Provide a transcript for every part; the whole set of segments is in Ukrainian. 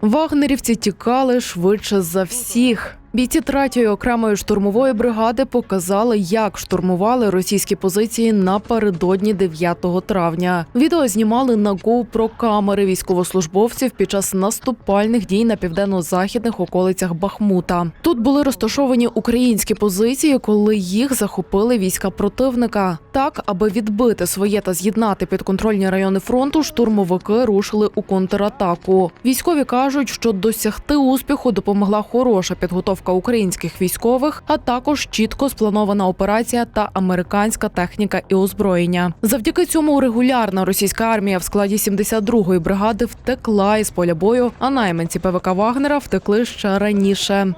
Вагнерівці тікали швидше за всіх. Бійці третьої окремої штурмової бригади показали, як штурмували російські позиції напередодні 9 травня. Відео знімали на GoPro камери військовослужбовців під час наступальних дій на південно-західних околицях Бахмута. Тут були розташовані українські позиції, коли їх захопили війська противника. Так, аби відбити своє та з'єднати підконтрольні райони фронту, штурмовики рушили у контратаку. Військові кажуть, що досягти успіху допомогла хороша підготовка українських військових, а також чітко спланована операція та американська техніка і озброєння. Завдяки цьому регулярна російська армія в складі 72-ї бригади втекла із поля бою, а найманці ПВК Вагнера втекли ще раніше.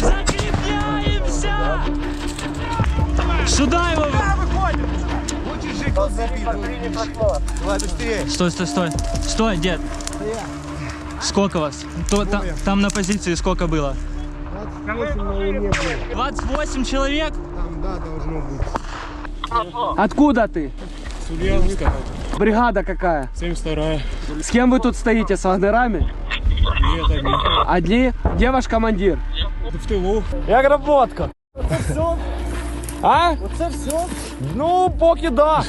Закрепляемся! Сюда его! Давай быстрее. Стой, стой, стой. Стой, дед. Сколько вас? То- та- там на позиции сколько было? 28 человек? Там, да, должно быть. Откуда ты? Ульяновска, Бригада какая? 72-я. С кем вы тут стоите? С вагнерами? Нет, одни. Одни? Где ваш командир? В тылу. Як роботка? Це все? А? Це все? Ну, поки да.